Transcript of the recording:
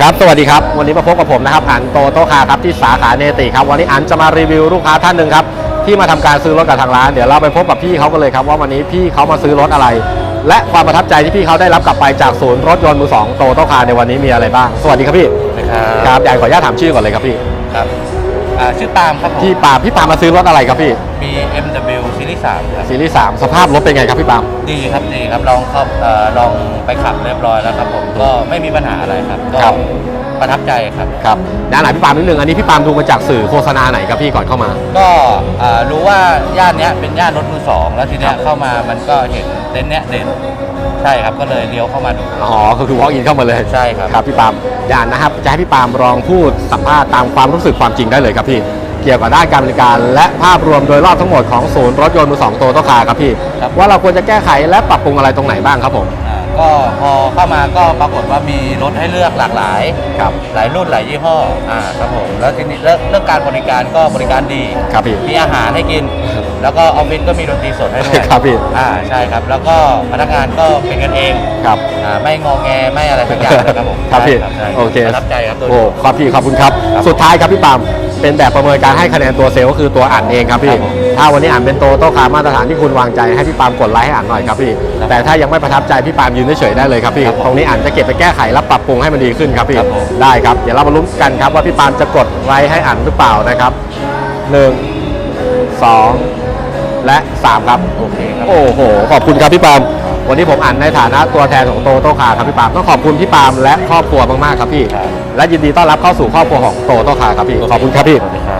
ครับ สวัสดีครับ วันนี้มาพบกับผมนะครับ อันโตโตคาครับที่สาขาเนติครับ วันนี้อันจะมารีวิวลูกค้าท่านหนึ่งครับ ที่มาทำการซื้อรถกับทางร้าน เดี๋ยวเราไปพบกับพี่เขากันเลยครับ ว่าวันนี้พี่เขามาซื้อรถอะไร และความประทับใจที่พี่เขาได้รับกลับไปจากศูนย์รถยนต์มือสองโตโตคาในวันนี้มีอะไรบ้าง สวัสดีครับพี่นะครับครับ อยากขออนุญาตถามชื่อก่อนเลยครับพี่ ครับ อ่าชื่อปาล์มครับผมพี่ปาล์มพี่ปาล์มมาซื้อรถอะไรครับพี่ BMW ซีรีส์3ครับซีรีส์สามสภาพรถเป็นไงครับพี่ปาล์มดีครับดีครับลองเข้าเอ่อลองไปขับเรียบร้อยแล้วครับผมก็ไม่มีปัญหาอะไรครับก็ครับประทับใจครับ ครับด้านไหนพี่ปาล์มนิดนึงอันนี้พี่ปาล์มดูมาจากสื่อโฆษณาไหนครับพี่ก่อนเข้ามา ก็อ่ารู้ว่าย่านเนี้ยเป็นย่านรถมือสองแล้วทีเนี้คยรับเข้ามามันก็เห็น เต็นท์เนี้ยเด่นใช่ครับก็เลยเลี้ยวเข้ามาดู อ๋อก็คือ walk in เข้ามาเลยใช่ครับ ครับพี่ปาล์มอย่านะครับจะให้พี่ปาล์มลองพูดสัมภาษณ์ตามความรู้สึกความจริงได้เลยครับพี่เกี่ยวกับด้านการบริการ และภาพรวมโดยรอบทั้งหมดของศูนย์รถยนต์มือสองโตโตคาครับพี่ ครับ ว่าเราควรจะแก้ไขและปรับปรุงอะไรตรงไหนบ้างครับผมอ่าก็พอเข้ามาก็ปรากฏว่ามีรถให้เลือกหลากหลาย ครับหลายรุ่นหลายยี่ห้ออ่าครับผมแล้วทีนี้เรื่องเรื่องการบริการก็บริการดี ครับพี่ มีอาหารให้กิน แล้วก็ออฟฟิศก็มีดนตรีสดให้ด้วยครับพี่ อ่าใช่ครับ แล้วก็พนักงานก็เป็นกันเองครับ อ่าไม่งอแงไม่อะไรสักอย่างนะครับผมครับพี่ ใช่ใช่โอเคประทับใจครับตัวโอ้ครับพี่ขอบคุณครับ ครับสุดท้ายครับพี่ปาล์มเป็นแบบประเมินการให้คะแนนตัวเซลล์ก็คือตัวอ่านเองครับพี่ ครับผมถ้าวันนี้อ่านเป็นโตโตคามาตรฐานที่คุณวางใจให้พี่ปาล์มกดไลค์ให้อ่านหน่อยครับพี่ ครับแต่ถ้ายังไม่ประทับใจพี่ปาล์มยืนเฉยๆได้เลยครับพี่ ครับผมตรงนี้อ่านจะเก็บไปแก้ไขและปรับปรุงให้มันดีขึ้นครับพี่ ครับผม ได้ครับ เดี๋ยวเรามาลุ้นกันครับว่าพี่ปาล์มจะกดไลค์ให้อ่านหรือเปล่านะครับหนึ่งสอง และสามครับโอเคครับโอ้โห ขอบคุณครับพี่ปาล์มวันนี้ผมอ่านในฐานะตัวแทนของโตโตคาครับพี่ปาล์มต้องขอบคุณพี่ปาล์มและครอบครัวมากๆครับพี่ครับและยินดีต้อนรับเข้าสู่ครอบครัวของโตโตคาครับพี่ขอบคุณครับพี่สวัสดี